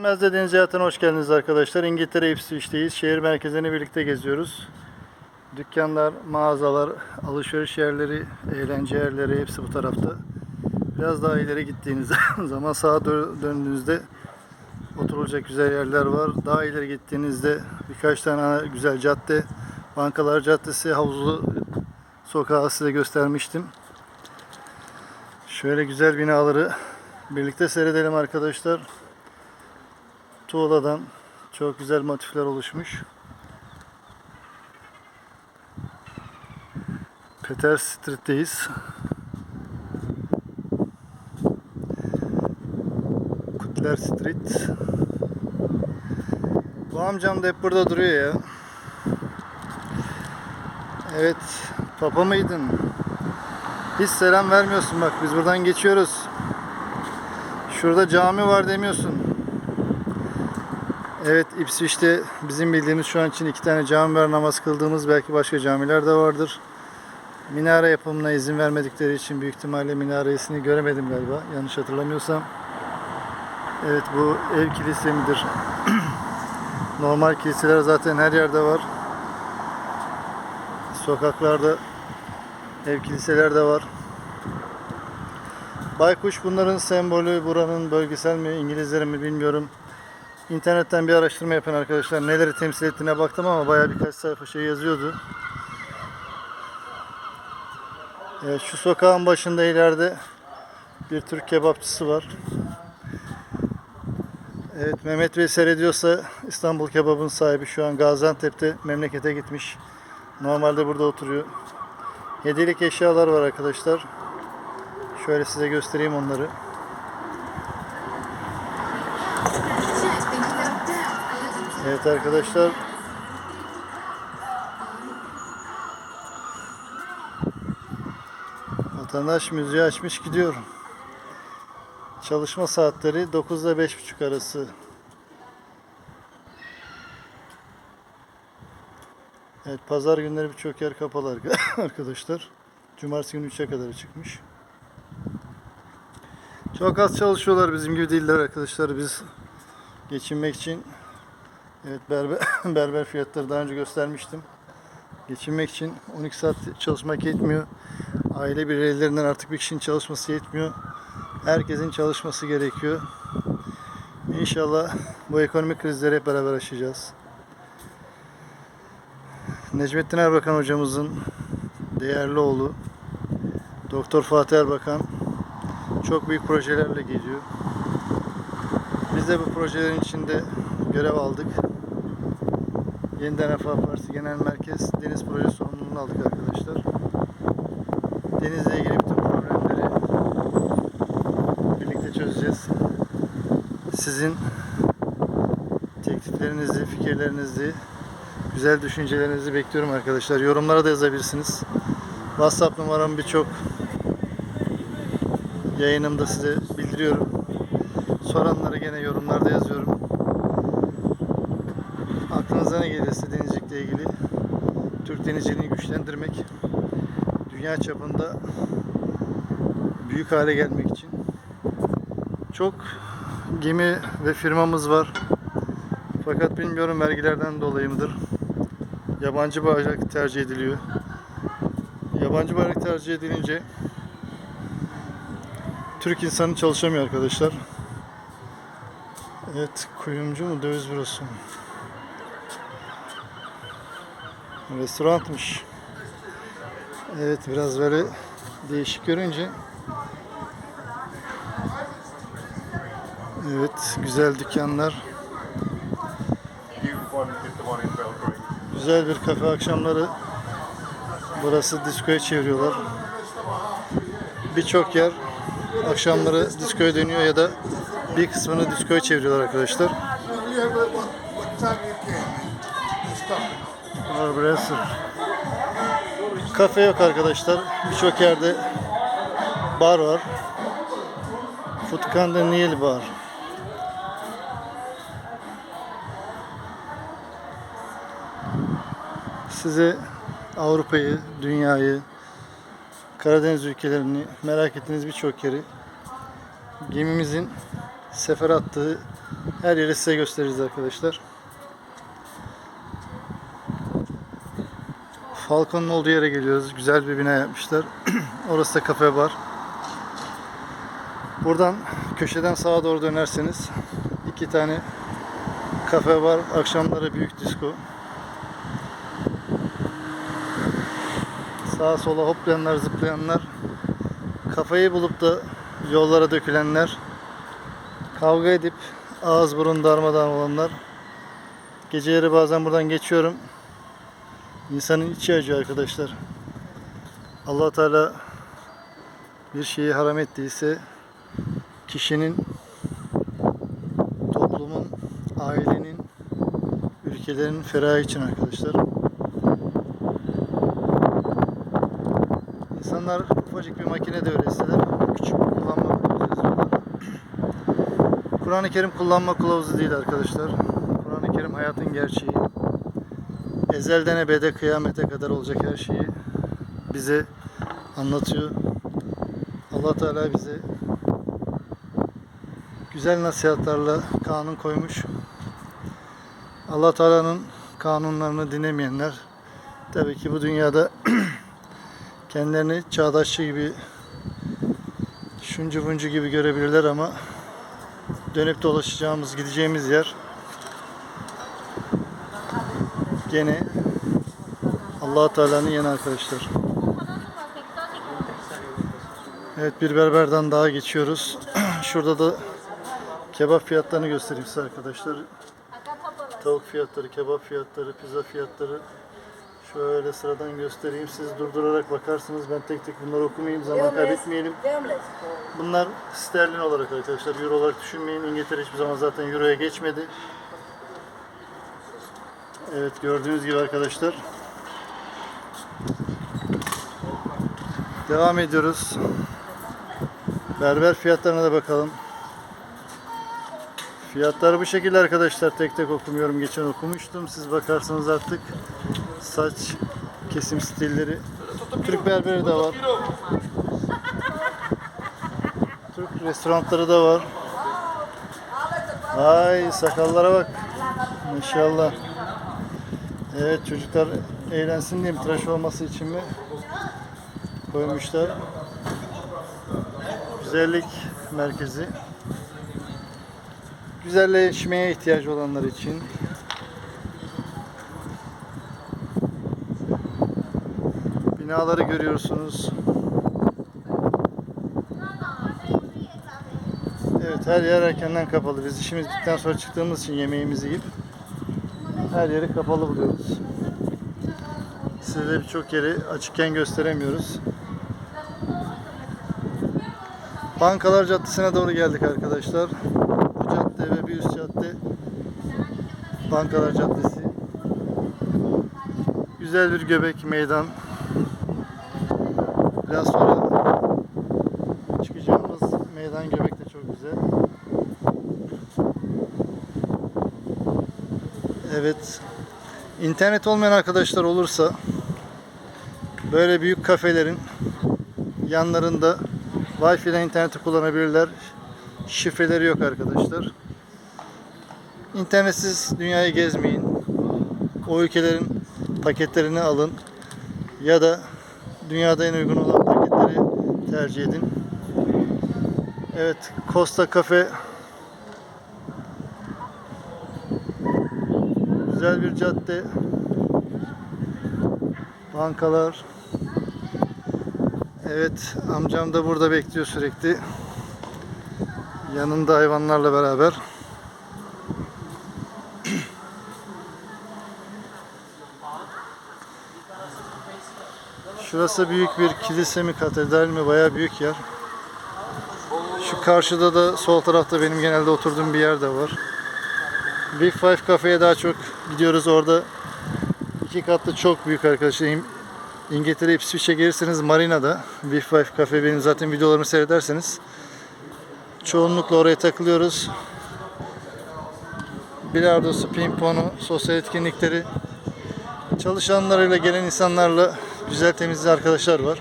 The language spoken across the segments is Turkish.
Mezde Deniz Hayatı'na hoş geldiniz arkadaşlar. İngiltere Ipswich'teyiz. Şehir merkezini birlikte geziyoruz. Dükkanlar, mağazalar, alışveriş yerleri, eğlence yerleri hepsi bu tarafta. Biraz daha ileri gittiğiniz zaman sağa dö- döndüğünüzde oturulacak güzel yerler var. Daha ileri gittiğinizde birkaç tane güzel cadde, Bankalar Caddesi, Havuzlu Sokağı size göstermiştim. Şöyle güzel binaları birlikte seyredelim arkadaşlar. Tuğladan çok güzel motifler oluşmuş. Peter Street'teyiz. Kutler Street. Bu amcam da hep burada duruyor ya. Evet, papa mıydın? Hiç selam vermiyorsun bak biz buradan geçiyoruz. Şurada cami var demiyorsun. Evet İpswich'te bizim bildiğimiz şu an için iki tane cami var namaz kıldığımız belki başka camiler de vardır. Minare yapımına izin vermedikleri için büyük ihtimalle minaresini göremedim galiba yanlış hatırlamıyorsam. Evet bu ev kilise midir? Normal kiliseler zaten her yerde var. Sokaklarda ev kiliseler de var. Baykuş bunların sembolü, buranın bölgesel mi, İngilizlerin mi bilmiyorum. İnternetten bir araştırma yapan arkadaşlar neleri temsil ettiğine baktım ama bayağı birkaç sayfa şey yazıyordu. Evet, şu sokağın başında ileride bir Türk kebapçısı var. Evet Mehmet Bey seyrediyorsa İstanbul Kebab'ın sahibi şu an Gaziantep'te memlekete gitmiş. Normalde burada oturuyor. Hediyelik eşyalar var arkadaşlar. Şöyle size göstereyim onları. Evet arkadaşlar. Vatandaş müziği açmış gidiyor. Çalışma saatleri 9 ile 5.30 arası. Evet pazar günleri birçok yer kapalı arka- arkadaşlar. Cumartesi günü 3'e kadar çıkmış. Çok az çalışıyorlar bizim gibi değiller arkadaşlar. Biz geçinmek için evet berber, berber fiyatları daha önce göstermiştim. Geçinmek için 12 saat çalışmak yetmiyor. Aile bireylerinden artık bir kişinin çalışması yetmiyor. Herkesin çalışması gerekiyor. İnşallah bu ekonomik krizleri hep beraber aşacağız. Necmettin Erbakan hocamızın değerli oğlu Doktor Fatih Erbakan çok büyük projelerle geliyor. Biz de bu projelerin içinde görev aldık. Yeniden Refah Partisi Genel Merkez Deniz Proje sorumluluğunu aldık arkadaşlar. Denizle ilgili bütün problemleri birlikte çözeceğiz. Sizin tekliflerinizi, fikirlerinizi, güzel düşüncelerinizi bekliyorum arkadaşlar. Yorumlara da yazabilirsiniz. WhatsApp numaramı birçok yayınımda size bildiriyorum. Soranları gene yorumlarda yazıyorum. Ne gelirse denizcilikle ilgili Türk denizciliğini güçlendirmek, dünya çapında büyük hale gelmek için çok gemi ve firmamız var. Fakat bilmiyorum vergilerden dolayı mıdır? Yabancı bayrak tercih ediliyor. Yabancı bayrak tercih edilince Türk insanı çalışamıyor arkadaşlar. Evet, kuyumcu mu, döviz bürosu mu? Restoranmış. Evet, biraz böyle değişik görünce. Evet, güzel dükkanlar. Güzel bir kafe akşamları. Burası diskoya çeviriyorlar. Birçok yer akşamları diskoya dönüyor ya da bir kısmını diskoya çeviriyorlar arkadaşlar. Burası. Kafe yok arkadaşlar. Birçok yerde bar var. Futkanda Nil Bar. Size Avrupa'yı, dünyayı, Karadeniz ülkelerini merak ettiğiniz birçok yeri gemimizin sefer attığı Her yeri size gösteririz arkadaşlar. Falcon'un olduğu yere geliyoruz. Güzel bir bina yapmışlar. Orası da kafe bar. Buradan köşeden sağa doğru dönerseniz iki tane kafe var. Akşamları büyük disco. Sağa sola hoplayanlar, zıplayanlar. Kafayı bulup da yollara dökülenler. Kavga edip ağız burun darmadağın olanlar. Geceleri bazen buradan geçiyorum. İnsanın içi acıyor arkadaşlar. allah Teala bir şeyi haram ettiyse kişinin, toplumun, ailenin, ülkelerin ferahı için arkadaşlar. İnsanlar ufacık bir makinede öğretseler küçük bir kullanma. Kur'an-ı Kerim kullanma kılavuzu değil arkadaşlar. Kur'an-ı Kerim hayatın gerçeği. Ezelden ebede kıyamete kadar olacak her şeyi bize anlatıyor. Allah Teala bize güzel nasihatlarla kanun koymuş. Allah Teala'nın kanunlarını dinlemeyenler tabii ki bu dünyada kendilerini çağdaşçı gibi şuncu buncu gibi görebilirler ama dönüp dolaşacağımız gideceğimiz yer gene Allah Teala'nın yeni arkadaşlar. Evet bir berberden daha geçiyoruz. Şurada da kebap fiyatlarını göstereyim size arkadaşlar. Tavuk fiyatları, kebap fiyatları, pizza fiyatları şöyle sıradan göstereyim. Siz durdurarak bakarsınız. Ben tek tek bunları okumayayım. Zaman kaybetmeyelim. Bunlar sterlin olarak arkadaşlar. Euro olarak düşünmeyin. İngiltere hiçbir zaman zaten Euro'ya geçmedi. Evet gördüğünüz gibi arkadaşlar. Devam ediyoruz. Berber fiyatlarına da bakalım. Fiyatlar bu şekilde arkadaşlar. Tek tek okumuyorum. Geçen okumuştum. Siz bakarsanız artık saç kesim stilleri. Türk berberi de var. Türk restoranları da var. Ay sakallara bak. Maşallah. Evet çocuklar eğlensin diye mi tıraş olması için mi koymuşlar. Güzellik merkezi. Güzelleşmeye ihtiyacı olanlar için. Binaları görüyorsunuz. Evet her yer erkenden kapalı. Biz işimiz bittikten sonra çıktığımız için yemeğimizi yiyip her yeri kapalı buluyoruz. Size de birçok yeri açıkken gösteremiyoruz. Bankalar Caddesi'ne doğru geldik arkadaşlar. Bu cadde ve bir üst cadde Bankalar Caddesi. Güzel bir göbek meydan. Biraz sonra çıkacağımız meydan göbek de çok güzel. Evet. İnternet olmayan arkadaşlar olursa böyle büyük kafelerin yanlarında Wi-Fi ile interneti kullanabilirler. Şifreleri yok arkadaşlar. İnternetsiz dünyayı gezmeyin. O ülkelerin paketlerini alın ya da dünyada en uygun olan paketleri tercih edin. Evet, Costa Cafe güzel bir cadde. Bankalar. Evet, amcam da burada bekliyor sürekli. Yanında hayvanlarla beraber. Şurası büyük bir kilise mi, katedral mi? Bayağı büyük yer. Şu karşıda da sol tarafta benim genelde oturduğum bir yer de var. Big Five Cafe'ye daha çok gidiyoruz. Orada iki katlı çok büyük arkadaşlar. İng- İngiltere Ipswich'e gelirseniz Marina'da Big Five Cafe benim zaten videolarımı seyrederseniz çoğunlukla oraya takılıyoruz. Bilardosu, pimponu, sosyal etkinlikleri çalışanlarıyla gelen insanlarla güzel temizli arkadaşlar var.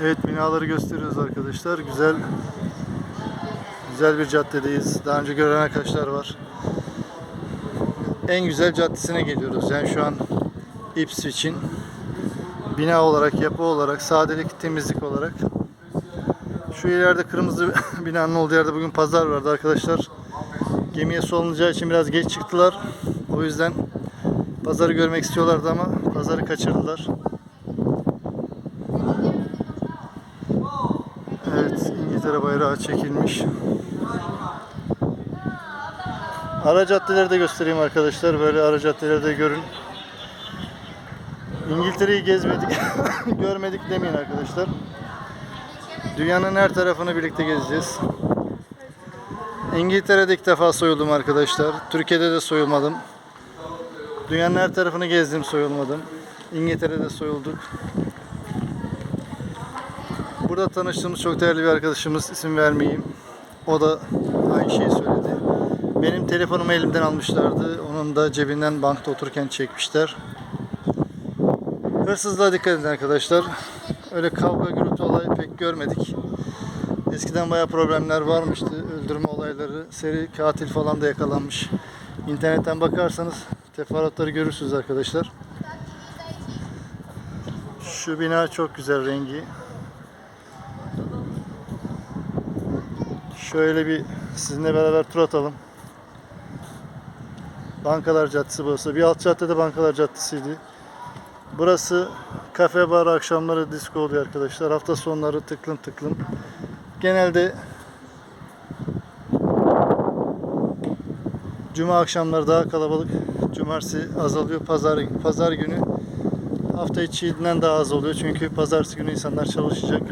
Evet binaları gösteriyoruz arkadaşlar. Güzel Güzel bir caddedeyiz. Daha önce gören arkadaşlar var. En güzel caddesine geliyoruz. Yani şu an Ipswich'in bina olarak, yapı olarak, sadelik, temizlik olarak. Şu ileride kırmızı binanın olduğu yerde bugün pazar vardı arkadaşlar. Gemiye su alınacağı için biraz geç çıktılar. O yüzden pazarı görmek istiyorlardı ama pazarı kaçırdılar. Evet, İngiltere bayrağı çekilmiş. Ara caddeleri de göstereyim arkadaşlar. Böyle ara caddeleri de görün. İngiltere'yi gezmedik, görmedik demeyin arkadaşlar. Dünyanın her tarafını birlikte gezeceğiz. İngiltere'de ilk defa soyuldum arkadaşlar. Türkiye'de de soyulmadım. Dünyanın her tarafını gezdim, soyulmadım. İngiltere'de soyulduk. Burada tanıştığımız çok değerli bir arkadaşımız, isim vermeyeyim. O da aynı şeyi söyledi. Benim telefonumu elimden almışlardı. Onun da cebinden bankta otururken çekmişler. Hırsızlığa dikkat edin arkadaşlar. Öyle kavga gürültü olay pek görmedik. Eskiden bayağı problemler varmıştı. Öldürme olayları, seri katil falan da yakalanmış. İnternetten bakarsanız teferruatları görürsünüz arkadaşlar. Şu bina çok güzel rengi. Şöyle bir sizinle beraber tur atalım. Bankalar Caddesi burası. Bir alt caddede Bankalar Caddesi'ydi. Burası kafe bar akşamları disco oluyor arkadaşlar. Hafta sonları tıklım tıklım. Genelde Cuma akşamları daha kalabalık. Cumartesi azalıyor. Pazar pazar günü hafta içinden daha az oluyor. Çünkü pazartesi günü insanlar çalışacak.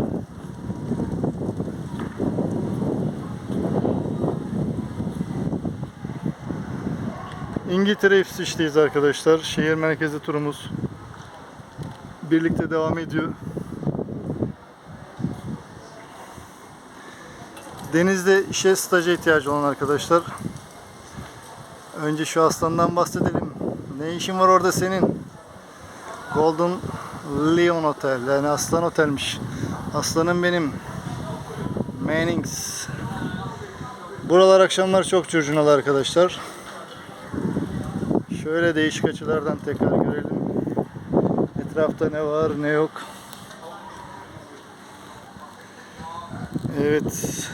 İngiltere Ipswich'teyiz arkadaşlar. Şehir merkezi turumuz birlikte devam ediyor. Denizde işe staja ihtiyacı olan arkadaşlar. Önce şu aslandan bahsedelim. Ne işin var orada senin? Golden Lion Hotel. Yani aslan otelmiş. Aslanım benim. Mannings. Buralar akşamlar çok curcunalı arkadaşlar. Şöyle değişik açılardan tekrar görelim. Etrafta ne var ne yok. Evet.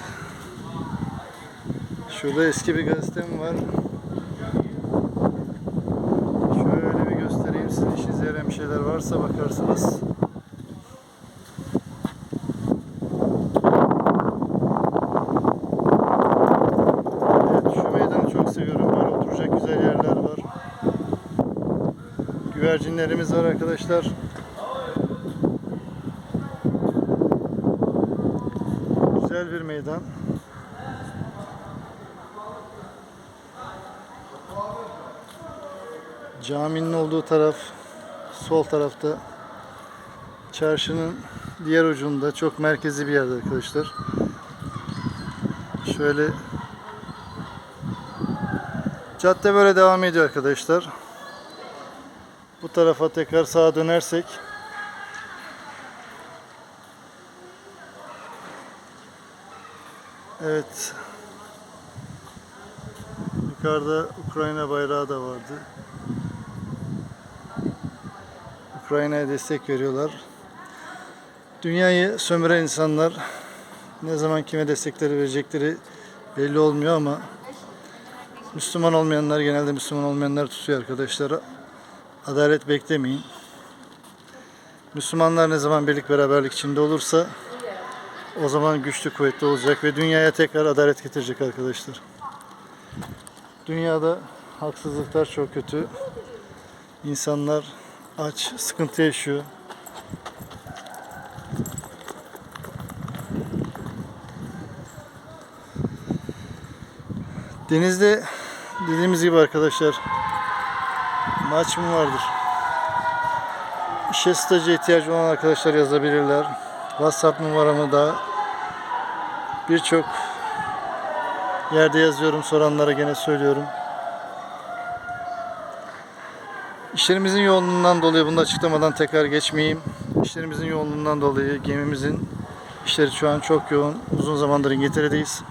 Şurada eski bir gazetem var. Şöyle bir göstereyim sizin işinize yarayan bir şeyler varsa bakarsınız. Evet şu meydanı çok seviyorum. Böyle oturacak güzel yerler var. Güvercinlerimiz var arkadaşlar. Güzel bir meydan. Caminin olduğu taraf sol tarafta. Çarşının diğer ucunda çok merkezi bir yerde arkadaşlar. Şöyle cadde böyle devam ediyor arkadaşlar. Bu tarafa tekrar sağa dönersek Evet. Yukarıda Ukrayna bayrağı da vardı. Ukrayna'ya destek veriyorlar. Dünyayı sömüren insanlar ne zaman kime destekleri verecekleri belli olmuyor ama Müslüman olmayanlar genelde Müslüman olmayanlar tutuyor arkadaşlar. Adalet beklemeyin. Müslümanlar ne zaman birlik beraberlik içinde olursa o zaman güçlü kuvvetli olacak ve dünyaya tekrar adalet getirecek arkadaşlar. Dünyada haksızlıklar çok kötü. İnsanlar aç, sıkıntı yaşıyor. Denizde dediğimiz gibi arkadaşlar maç mı vardır? İşe stajı ihtiyacı olan arkadaşlar yazabilirler. WhatsApp numaramı da birçok yerde yazıyorum. Soranlara gene söylüyorum. İşlerimizin yoğunluğundan dolayı bunu da açıklamadan tekrar geçmeyeyim. İşlerimizin yoğunluğundan dolayı gemimizin işleri şu an çok yoğun. Uzun zamandır İngiltere'deyiz.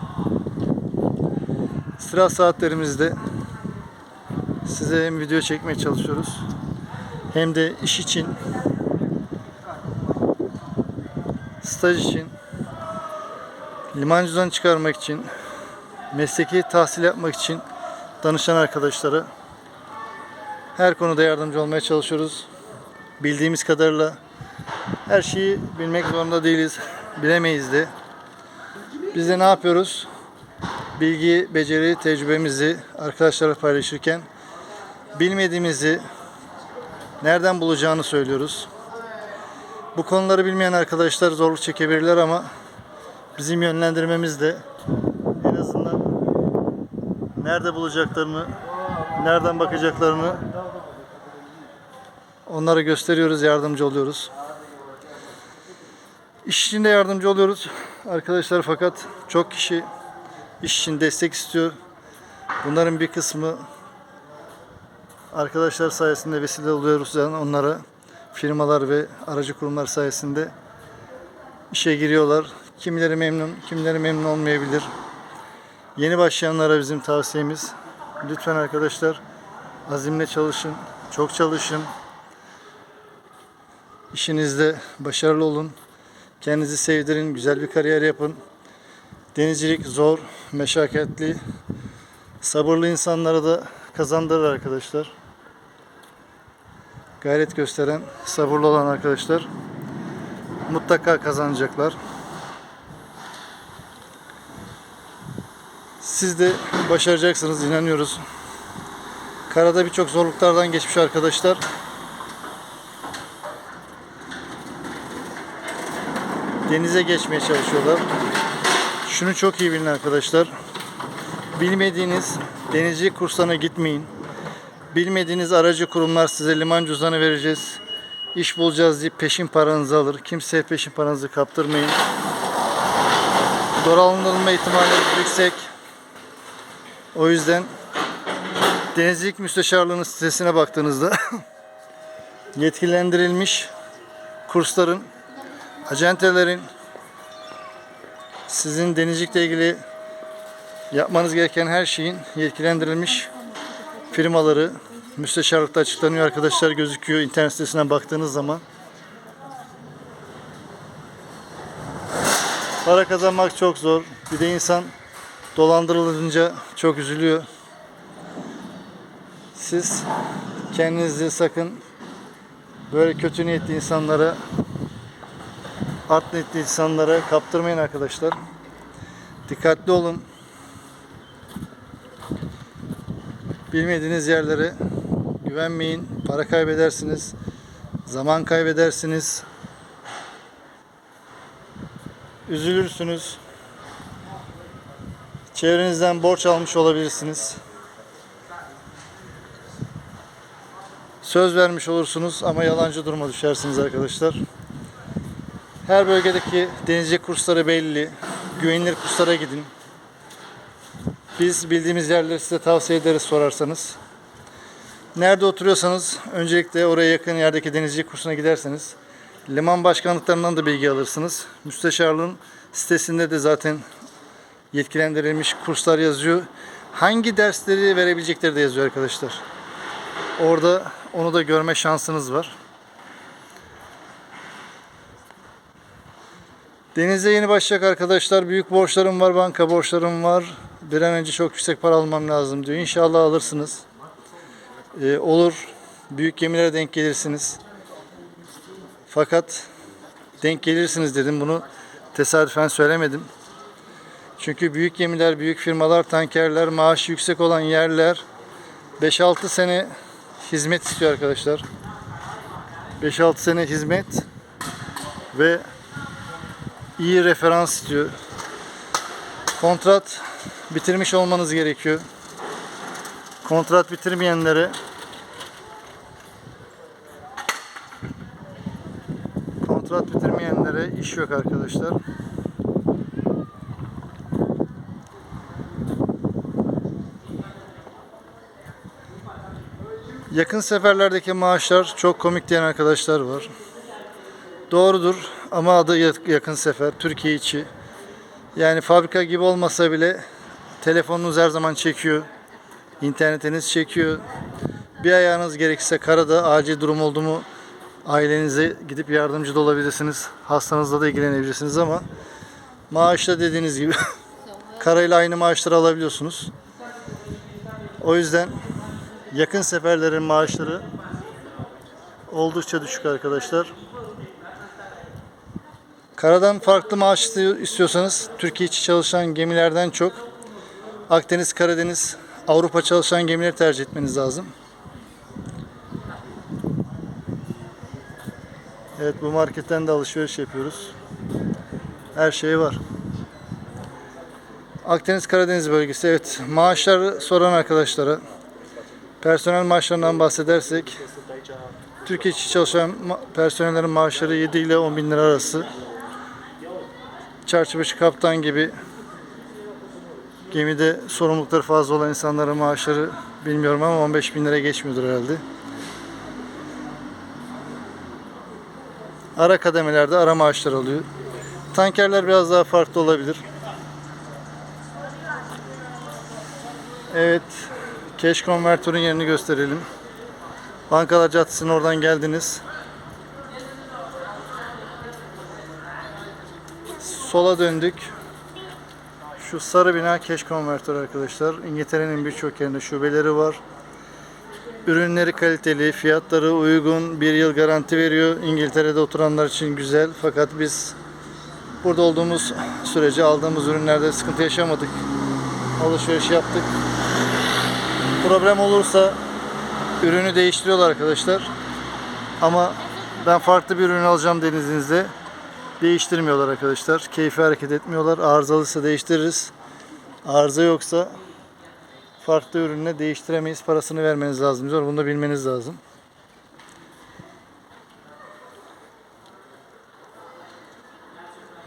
istirahat saatlerimizde size hem video çekmeye çalışıyoruz hem de iş için staj için limancıdan çıkarmak için mesleki tahsil yapmak için danışan arkadaşlara her konuda yardımcı olmaya çalışıyoruz. Bildiğimiz kadarıyla her şeyi bilmek zorunda değiliz. Bilemeyiz de. Biz de ne yapıyoruz? Bilgi, beceri, tecrübemizi arkadaşlarla paylaşırken bilmediğimizi nereden bulacağını söylüyoruz. Bu konuları bilmeyen arkadaşlar zorluk çekebilirler ama bizim yönlendirmemiz de en azından nerede bulacaklarını, nereden bakacaklarını onlara gösteriyoruz, yardımcı oluyoruz. İş için de yardımcı oluyoruz arkadaşlar fakat çok kişi iş için destek istiyor. Bunların bir kısmı arkadaşlar sayesinde vesile oluyoruz yani onlara firmalar ve aracı kurumlar sayesinde işe giriyorlar. Kimileri memnun, kimileri memnun olmayabilir. Yeni başlayanlara bizim tavsiyemiz lütfen arkadaşlar azimle çalışın, çok çalışın. İşinizde başarılı olun. Kendinizi sevdirin, güzel bir kariyer yapın. Denizcilik zor, meşakkatli, sabırlı insanlara da kazandırır arkadaşlar. Gayret gösteren, sabırlı olan arkadaşlar mutlaka kazanacaklar. Siz de başaracaksınız inanıyoruz. Karada birçok zorluklardan geçmiş arkadaşlar. Denize geçmeye çalışıyorlar. Şunu çok iyi bilin arkadaşlar. Bilmediğiniz denizcilik kurslarına gitmeyin. Bilmediğiniz aracı kurumlar size liman cüzdanı vereceğiz. İş bulacağız deyip peşin paranızı alır. Kimseye peşin paranızı kaptırmayın. Dolandırılma ihtimali yüksek. O yüzden Denizcilik Müsteşarlığı'nın sitesine baktığınızda yetkilendirilmiş kursların, acentelerin sizin denizcilikle ilgili yapmanız gereken her şeyin yetkilendirilmiş firmaları müsteşarlıkta açıklanıyor arkadaşlar gözüküyor internet sitesine baktığınız zaman. Para kazanmak çok zor. Bir de insan dolandırılınca çok üzülüyor. Siz kendinizi sakın böyle kötü niyetli insanlara art niyetli insanlara kaptırmayın arkadaşlar. Dikkatli olun. Bilmediğiniz yerlere güvenmeyin. Para kaybedersiniz. Zaman kaybedersiniz. Üzülürsünüz. Çevrenizden borç almış olabilirsiniz. Söz vermiş olursunuz ama yalancı duruma düşersiniz arkadaşlar. Her bölgedeki denizcilik kursları belli. Güvenilir kurslara gidin. Biz bildiğimiz yerleri size tavsiye ederiz sorarsanız. Nerede oturuyorsanız öncelikle oraya yakın yerdeki denizcilik kursuna giderseniz liman başkanlıklarından da bilgi alırsınız. Müsteşarlığın sitesinde de zaten yetkilendirilmiş kurslar yazıyor. Hangi dersleri verebilecekleri de yazıyor arkadaşlar. Orada onu da görme şansınız var. Denize yeni başlayacak arkadaşlar. Büyük borçlarım var, banka borçlarım var. Bir an önce çok yüksek para almam lazım diyor. İnşallah alırsınız. Ee, olur. Büyük gemilere denk gelirsiniz. Fakat denk gelirsiniz dedim. Bunu tesadüfen söylemedim. Çünkü büyük gemiler, büyük firmalar, tankerler, maaşı yüksek olan yerler 5-6 sene hizmet istiyor arkadaşlar. 5-6 sene hizmet ve iyi referans istiyor. Kontrat bitirmiş olmanız gerekiyor. Kontrat bitirmeyenlere kontrat bitirmeyenlere iş yok arkadaşlar. Yakın seferlerdeki maaşlar çok komik diyen arkadaşlar var. Doğrudur ama adı yakın sefer Türkiye içi. Yani fabrika gibi olmasa bile Telefonunuz her zaman çekiyor. İnternetiniz çekiyor. Bir ayağınız gerekirse karada acil durum oldu mu ailenize gidip yardımcı da olabilirsiniz. Hastanızla da ilgilenebilirsiniz ama maaşla dediğiniz gibi karayla aynı maaşları alabiliyorsunuz. O yüzden yakın seferlerin maaşları oldukça düşük arkadaşlar. Karadan farklı maaş istiyor- istiyorsanız Türkiye içi çalışan gemilerden çok Akdeniz, Karadeniz, Avrupa çalışan gemileri tercih etmeniz lazım. Evet bu marketten de alışveriş yapıyoruz. Her şey var. Akdeniz Karadeniz bölgesi evet maaşları soran arkadaşlara personel maaşlarından bahsedersek Türkiye içi çalışan personellerin maaşları 7 ile 10 bin lira arası. Çarşıbaşı kaptan gibi gemide sorumlulukları fazla olan insanların maaşları bilmiyorum ama 15 bin lira geçmiyordur herhalde. Ara kademelerde ara maaşlar alıyor. Tankerler biraz daha farklı olabilir. Evet, cash konvertörün yerini gösterelim. Bankalar Caddesi'nin oradan geldiniz. Sola döndük. Şu sarı bina cash konvertör arkadaşlar. İngiltere'nin birçok yerinde şubeleri var. Ürünleri kaliteli, fiyatları uygun, bir yıl garanti veriyor. İngiltere'de oturanlar için güzel. Fakat biz burada olduğumuz sürece aldığımız ürünlerde sıkıntı yaşamadık. Alışveriş yaptık. Problem olursa ürünü değiştiriyorlar arkadaşlar. Ama ben farklı bir ürün alacağım dediğinizde değiştirmiyorlar arkadaşlar. Keyfi hareket etmiyorlar. Arızalıysa değiştiririz. Arıza yoksa farklı ürünle değiştiremeyiz. Parasını vermeniz lazım diyor. Bunu da bilmeniz lazım.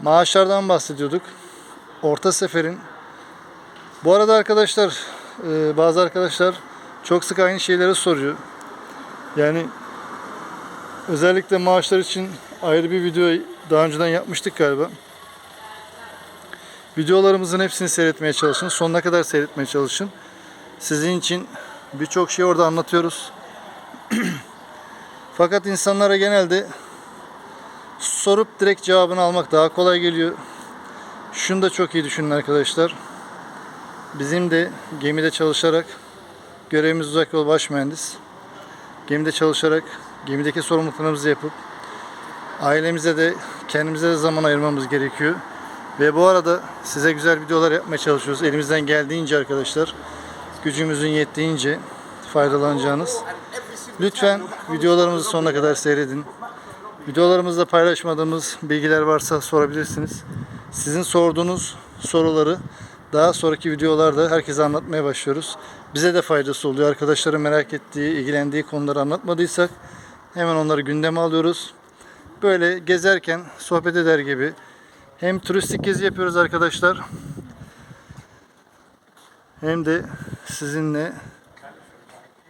Maaşlardan bahsediyorduk. Orta seferin. Bu arada arkadaşlar e, bazı arkadaşlar çok sık aynı şeyleri soruyor. Yani özellikle maaşlar için ayrı bir video daha önceden yapmıştık galiba. Videolarımızın hepsini seyretmeye çalışın. Sonuna kadar seyretmeye çalışın. Sizin için birçok şey orada anlatıyoruz. Fakat insanlara genelde sorup direkt cevabını almak daha kolay geliyor. Şunu da çok iyi düşünün arkadaşlar. Bizim de gemide çalışarak görevimiz uzak yol baş mühendis. Gemide çalışarak gemideki sorumluluklarımızı yapıp ailemize de kendimize de zaman ayırmamız gerekiyor. Ve bu arada size güzel videolar yapmaya çalışıyoruz. Elimizden geldiğince arkadaşlar. Gücümüzün yettiğince faydalanacağınız. Lütfen videolarımızı sonuna kadar seyredin. Videolarımızda paylaşmadığımız bilgiler varsa sorabilirsiniz. Sizin sorduğunuz soruları daha sonraki videolarda herkese anlatmaya başlıyoruz. Bize de faydası oluyor. Arkadaşların merak ettiği, ilgilendiği konuları anlatmadıysak hemen onları gündeme alıyoruz. Böyle gezerken sohbet eder gibi hem turistik gezi yapıyoruz arkadaşlar hem de sizinle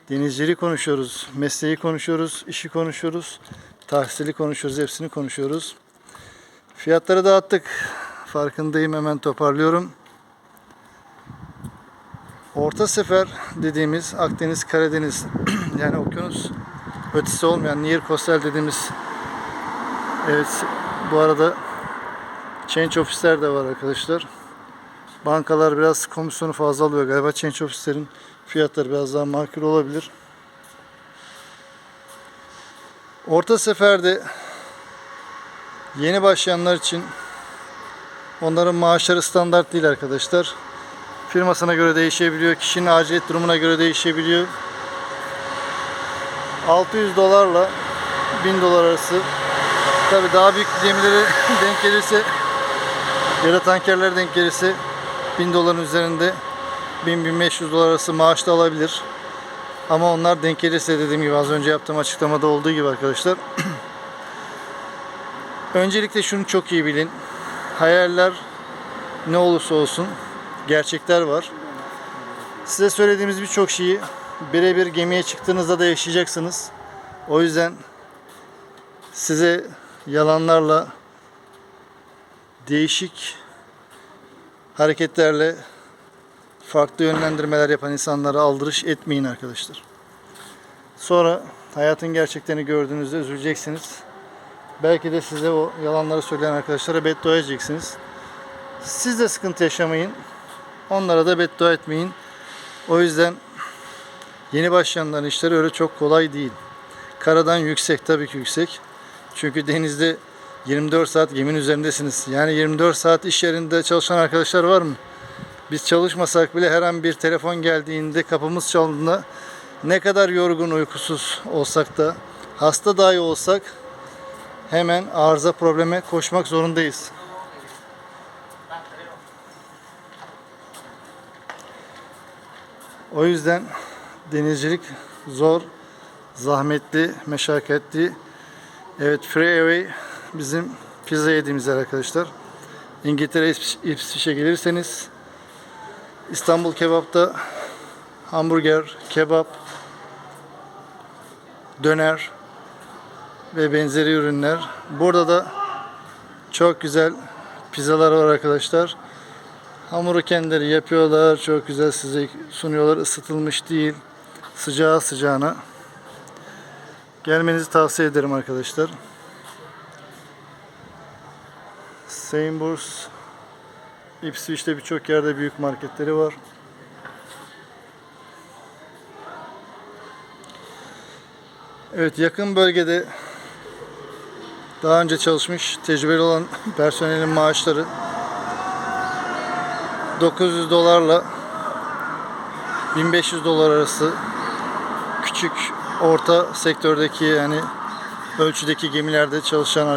denizciliği konuşuyoruz, mesleği konuşuyoruz, işi konuşuyoruz, tahsili konuşuyoruz, hepsini konuşuyoruz. Fiyatları dağıttık. Farkındayım hemen toparlıyorum. Orta sefer dediğimiz Akdeniz, Karadeniz yani okyanus ötesi olmayan Near Coastal dediğimiz evet bu arada change ofisler de var arkadaşlar. Bankalar biraz komisyonu fazla alıyor galiba. Change ofislerin fiyatları biraz daha makul olabilir. Orta seferde yeni başlayanlar için onların maaşları standart değil arkadaşlar. Firmasına göre değişebiliyor. Kişinin aciliyet durumuna göre değişebiliyor. 600 dolarla 1000 dolar arası. Tabi daha büyük gemilere denk gelirse ya da tankerlere denk gelirse 1000 doların üzerinde 1000-1500 dolar arası maaş da alabilir. Ama onlar denk gelirse dediğim gibi az önce yaptığım açıklamada olduğu gibi arkadaşlar. Öncelikle şunu çok iyi bilin. Hayaller ne olursa olsun gerçekler var. Size söylediğimiz birçok şeyi birebir gemiye çıktığınızda da yaşayacaksınız. O yüzden size yalanlarla değişik hareketlerle farklı yönlendirmeler yapan insanlara aldırış etmeyin arkadaşlar. Sonra hayatın gerçeklerini gördüğünüzde üzüleceksiniz. Belki de size o yalanları söyleyen arkadaşlara beddua edeceksiniz. Siz de sıkıntı yaşamayın. Onlara da beddua etmeyin. O yüzden yeni başlayanların işleri öyle çok kolay değil. Karadan yüksek tabii ki yüksek. Çünkü denizde 24 saat geminin üzerindesiniz. Yani 24 saat iş yerinde çalışan arkadaşlar var mı? Biz çalışmasak bile her an bir telefon geldiğinde kapımız çaldığında ne kadar yorgun uykusuz olsak da hasta dahi olsak hemen arıza probleme koşmak zorundayız. O yüzden denizcilik zor, zahmetli, meşakkatli. Evet Freeway bizim pizza yediğimiz yer arkadaşlar. İngiltere İpswich- gelirseniz İstanbul Kebap'ta hamburger, kebap, döner ve benzeri ürünler. Burada da çok güzel pizzalar var arkadaşlar. Hamuru kendileri yapıyorlar. Çok güzel size sunuyorlar. Isıtılmış değil. Sıcağı sıcağına. Gelmenizi tavsiye ederim arkadaşlar. Sainsbury's Ipswich'te birçok yerde büyük marketleri var. Evet yakın bölgede daha önce çalışmış tecrübeli olan personelin maaşları 900 dolarla 1500 dolar arası küçük orta sektördeki yani ölçüdeki gemilerde çalışan